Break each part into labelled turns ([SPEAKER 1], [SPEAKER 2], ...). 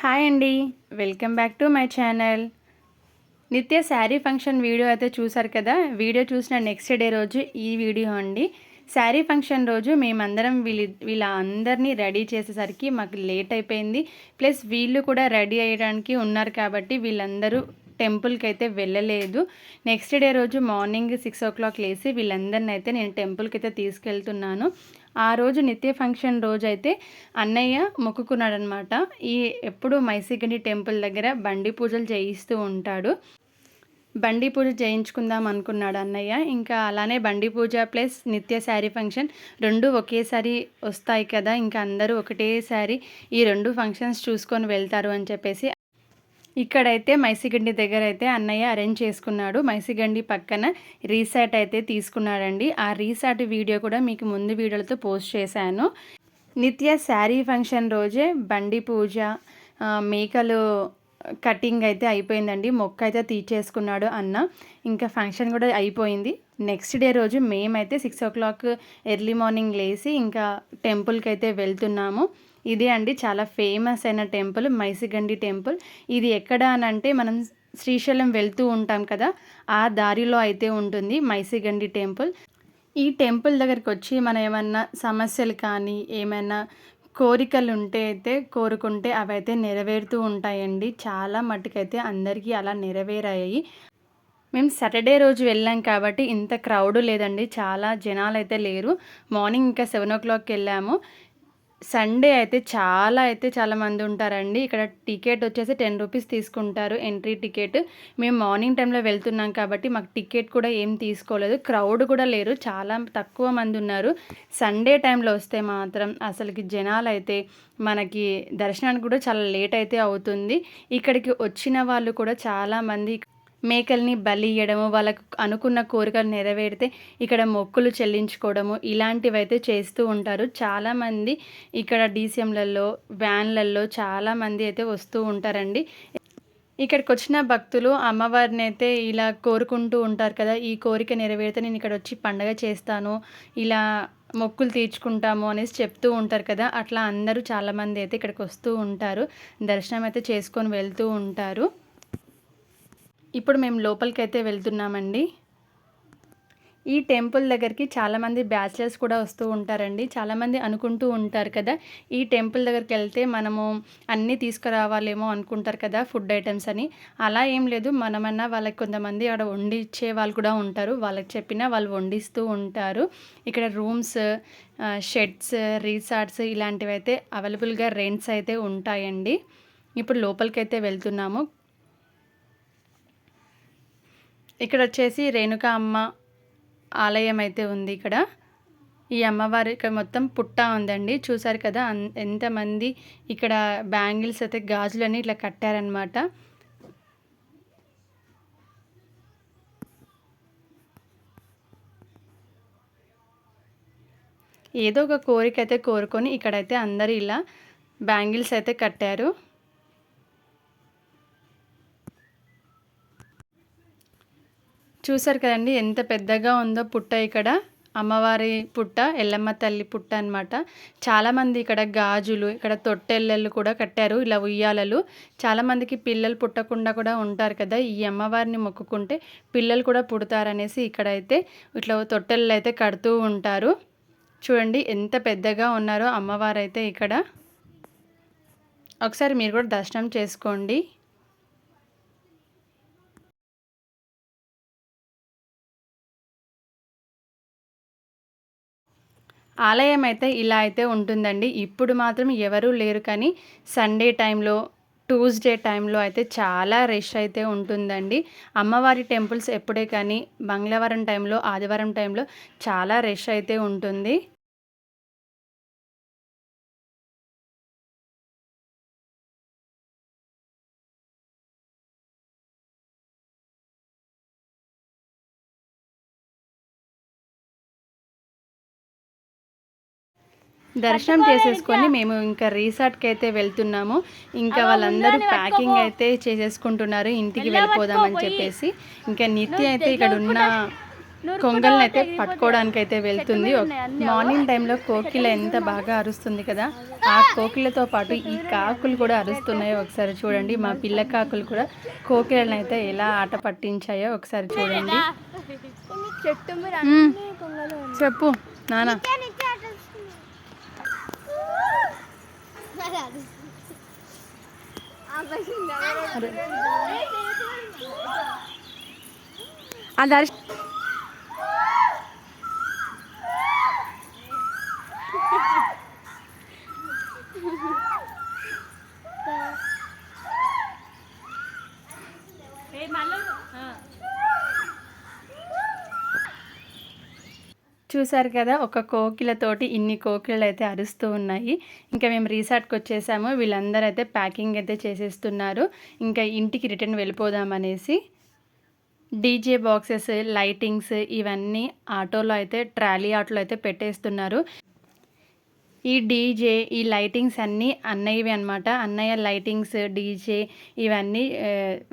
[SPEAKER 1] Hi అండి. Welcome back to my channel. Nitya sari function video అయితే చూసారు కదా? వీడియో చూసిన నెక్స్ట్ డే రోజు ఈ వీడియో అండి. శారీ ఫంక్షన్ రోజు మేమందరం వీళ్ళ వీళ్ళ అందరినీ రెడీ చేసేసరికి మాకు లేట్ అయిపోయింది. ప్లస్ వీళ్ళు కూడా రెడీ అయ్యడానికి ఉన్నారు కాబట్టి వీళ్ళందరూ టెంపుల్కి అయితే వెళ్ళలేదు. నెక్స్ట్ డే రోజు మార్నింగ్ సిక్స్ ఓ క్లాక్ లేసి వీళ్ళందరిని అయితే నేను టెంపుల్కి అయితే తీసుకెళ్తున్నాను. ఆ రోజు నిత్య ఫంక్షన్ రోజు అయితే అన్నయ్య మొక్కుకున్నాడనమాట. ఈ ఎప్పుడు మైసిగండి టెంపుల్ దగ్గర బండి పూజలు చేయిస్తూ ఉంటాడు. బండి పూజ చేయించుకుందాం అనుకున్నాడు అన్నయ్య. ఇంకా అలానే బండి పూజ ప్లస్ నిత్య శారీ ఫంక్షన్ రెండు ఒకేసారి వస్తాయి కదా ఇంకా అందరూ ఒకటేసారి ఈ రెండు ఫంక్షన్స్ చూసుకొని వెళ్తారు అని చెప్పేసి ఇక్కడైతే మైసిగండి దగ్గర అయితే అన్నయ్య అరేంజ్ చేసుకున్నాడు. మైసిగండి పక్కన రీసాట్ అయితే తీసుకున్నాడండి. ఆ రీసాట్ వీడియో కూడా మీకు ముందు వీడియోలతో పోస్ట్ చేశాను. నిత్య శారీ ఫంక్షన్ రోజే బండి పూజ మేకలు కటింగ్ అయితే అయిపోయిందండి. మొక్క అయితే తీర్చేసుకున్నాడు అన్న. ఇంకా ఫంక్షన్ కూడా అయిపోయింది. నెక్స్ట్ డే రోజు మేమైతే six o'clock early morning లేచి ఇంకా టెంపుల్కి అయితే వెళ్తున్నాము. ఇదే అండి చాలా ఫేమస్ అయిన టెంపుల్ మైసిగండి టెంపుల్. ఇది ఎక్కడ అని అంటే మనం శ్రీశైలం వెళ్తూ ఉంటాం కదా ఆ దారిలో అయితే ఉంటుంది మైసిగండి టెంపుల్. ఈ టెంపుల్ దగ్గరికి వచ్చి మనం ఏమన్నా సమస్యలు కానీ ఏమైనా కోరికలు ఉంటే అయితే కోరుకుంటే అవి అయితే నెరవేరుతూ ఉంటాయండి. చాలా మట్టుకైతే అందరికీ అలా నెరవేరాయి. మేము సాటర్డే రోజు వెళ్ళాం కాబట్టి ఇంత క్రౌడ్ లేదండి చాలా జనాలు అయితే లేరు. మార్నింగ్ ఇంకా సెవెన్ ఓ క్లాక్కి వెళ్ళాము. సండే అయితే చాలా అయితే చాలా మంది ఉంటారండి. ఇక్కడ టికెట్ వచ్చేసి టెన్ రూపీస్ తీసుకుంటారు ఎంట్రీ టికెట్. మేము మార్నింగ్ టైంలో వెళ్తున్నాం కాబట్టి మాకు టికెట్ కూడా ఏం తీసుకోలేదు. క్రౌడ్ కూడా లేరు చాలా తక్కువ మంది ఉన్నారు. సండే టైంలో వస్తే మాత్రం అసలుకి జనాలు అయితే మనకి దర్శనానికి కూడా చాలా లేట్ అయితే అవుతుంది. ఇక్కడికి వచ్చిన వాళ్ళు కూడా చాలామంది మేకల్ని బలి ఇయ్యడము వాళ్ళకు అనుకున్న కోరికలు నెరవేరితే ఇక్కడ మొక్కులు చెల్లించుకోవడము ఇలాంటివైతే చేస్తూ ఉంటారు. చాలామంది ఇక్కడ డీసీఎంలలో వ్యాన్లలో చాలామంది అయితే వస్తూ ఉంటారండి. ఇక్కడికి వచ్చిన భక్తులు అమ్మవారిని అయితే ఇలా కోరుకుంటూ ఉంటారు కదా ఈ కోరిక నెరవేరితే నేను ఇక్కడ వచ్చి పండగ చేస్తాను ఇలా మొక్కులు తీర్చుకుంటాము అనేసి చెప్తూ ఉంటారు కదా అట్లా అందరూ చాలామంది అయితే ఇక్కడికి వస్తూ ఉంటారు దర్శనం అయితే చేసుకొని వెళ్తూ ఉంటారు. ఇప్పుడు మేము లోపలికైతే వెళ్తున్నామండి. ఈ టెంపుల్ దగ్గరికి చాలామంది బ్యాచిలర్స్ కూడా వస్తూ ఉంటారండి. చాలామంది అనుకుంటూ ఉంటారు కదా ఈ టెంపుల్ దగ్గరికి వెళ్తే మనము అన్నీ తీసుకురావాలేమో అనుకుంటారు కదా ఫుడ్ ఐటమ్స్ అని. అలా ఏం లేదు మనమన్నా వాళ్ళకి కొంతమంది అక్కడ వండిచ్చే వాళ్ళు కూడా ఉంటారు. వాళ్ళకి చెప్పినా వాళ్ళు వండిస్తూ ఉంటారు. ఇక్కడ రూమ్స్ షెడ్స్ రీసార్ట్స్ ఇలాంటివి అయితే అవైలబుల్గా రెంట్స్ అయితే ఉంటాయండి. ఇప్పుడు లోపలికి అయితే వెళ్తున్నాము. ఇక్కడ వచ్చేసి రేణుక అమ్మ ఆలయం అయితే ఉంది ఇక్కడ. ఈ అమ్మవారి ఇక్కడ మొత్తం పుట్ట ఉందండి. చూసారు కదా ఎంతమంది ఇక్కడ బ్యాంగిల్స్ అయితే గాజులని ఇట్లా కట్టారనమాట ఏదో ఒక కోరిక అయితే కోరుకొని ఇక్కడైతే అందరు ఇలా బ్యాంగిల్స్ అయితే కట్టారు. చూసారు కదండి ఎంత పెద్దగా ఉందో పుట్ట ఇక్కడ. అమ్మవారి పుట్ట ఎల్లమ్మ తల్లి పుట్ట అనమాట చాలామంది ఇక్కడ గాజులు ఇక్కడ తొట్టెల్లలు కూడా కట్టారు ఇలా ఉయ్యాలలు. చాలామందికి పిల్లలు పుట్టకుండా కూడా ఉంటారు కదా ఈ అమ్మవారిని మొక్కుకుంటే పిల్లలు కూడా పుడతారనేసి ఇక్కడైతే ఇట్లా తొట్టెళ్ళు అయితే కడుతూ ఉంటారు. చూడండి ఎంత పెద్దగా ఉన్నారో అమ్మవారు అయితే ఇక్కడ. ఒకసారి మీరు కూడా దర్శనం చేసుకోండి. ఆలయం అయితే ఇలా అయితే ఉంటుందండి. ఇప్పుడు మాత్రం ఎవరూ లేరు కానీ సండే టైంలో ట్యూస్డే టైంలో అయితే చాలా రష్ అయితే ఉంటుందండి. అమ్మవారి టెంపుల్స్ ఎప్పుడే కానీ మంగళవారం టైంలో ఆదివారం టైంలో చాలా రష్ అయితే ఉంటుంది. దర్శనం చేసేసుకొని మేము ఇంకా రిసార్ట్కి అయితే వెళ్తున్నాము. ఇంకా వాళ్ళందరూ ప్యాకింగ్ అయితే చేసేసుకుంటున్నారు. ఇంటికి వెళ్ళిపోదామని చెప్పేసి. ఇంకా నిత్య అయితే ఇక్కడ ఉన్న కొంగల్ని అయితే పట్టుకోవడానికి అయితే వెళ్తుంది. మార్నింగ్ టైంలో కోకిల ఎంత బాగా అరుస్తుంది కదా. ఆ కోకిలతో పాటు ఈ కాకులు కూడా అరుస్తున్నాయో ఒకసారి చూడండి. మా పిల్ల కాకులు కూడా కోకిలను అయితే ఎలా ఆట పట్టించాయో ఒకసారి చూడండి. చెప్పు నానా. parado. A Dari. చూసారు కదా ఒక కోకిలతోటి ఇన్ని కోకిలలు అయితే అరుస్తూ ఉన్నాయి. ఇంకా మేము రీసార్ట్కి వచ్చేసాము. వీళ్ళందరూ అయితే ప్యాకింగ్ అయితే చేసేస్తున్నారు. ఇంకా ఇంటికి రిటర్న్ వెళ్ళిపోదామనేసి డీజే బాక్సెస్ లైటింగ్స్ ఇవన్నీ ఆటోలో అయితే ట్రాలీ ఆటోలో అయితే పెట్టేస్తున్నారు. ఈ డీజే ఈ లైటింగ్స్ అన్నీ అన్నయ్యవి అనమాట అన్నయ్య లైటింగ్స్ డీజే ఇవన్నీ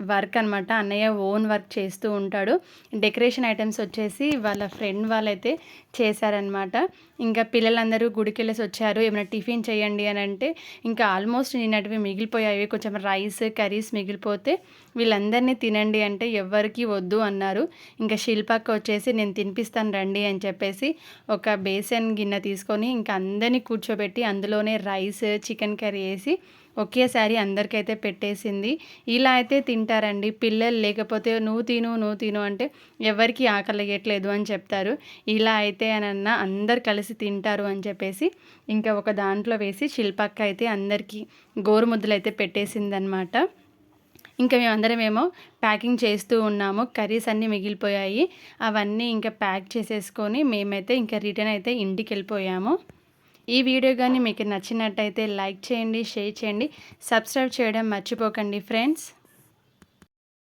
[SPEAKER 1] వర్క్ అనమాట అన్నయ్య ఓన్ వర్క్ చేస్తూ ఉంటాడు. డెకరేషన్ ఐటమ్స్ వచ్చేసి వాళ్ళ ఫ్రెండ్ వాళ్ళైతే చేశారనమాట ఇంకా పిల్లలందరూ గుడికి వెళ్ళేసి వచ్చారు ఏమైనా టిఫిన్ చేయండి అని అంటే ఇంకా ఆల్మోస్ట్ నిన్నటివి మిగిలిపోయాయి. కొంచెం రైస్ కర్రీస్ మిగిలిపోతే వీళ్ళందరినీ తినండి అంటే ఎవ్వరికి వద్దు అన్నారు. ఇంకా శిల్పక్క వచ్చేసి నేను తినిపిస్తాను రండి అని చెప్పేసి ఒక బేసన్ గిన్నె తీసుకొని ఇంకా అందరినీ కూర్చోబెట్టి అందులోనే రైస్ చికెన్ కర్రీ వేసి ఒకేసారి అందరికైతే పెట్టేసింది. ఇలా అయితే తింటారండి. పిల్లలు లేకపోతే నువ్వు తిను నువ్వు తిను అంటే ఎవరికి ఆకలిగేట్లేదు అని చెప్తారు. ఇలా అయితే అని అన్న అందరు కలిసి తింటారు అని చెప్పేసి ఇంకా ఒక దాంట్లో వేసి శిల్పక్క అయితే అందరికీ గోరుముద్దలు అయితే పెట్టేసిందనమాట. ఇంకా మేమందరం ఏమో ప్యాకింగ్ చేస్తూ ఉన్నాము. కర్రీస్ అన్నీ మిగిలిపోయాయి. అవన్నీ ఇంకా ప్యాక్ చేసేసుకొని మేమైతే ఇంకా రిటర్న్ అయితే ఇంటికి వెళ్ళిపోయాము ఈ వీడియో కానీ మీకు నచ్చినట్టయితే లైక్ చేయండి షేర్ చేయండి సబ్స్క్రైబ్ చేయడం మర్చిపోకండి ఫ్రెండ్స్.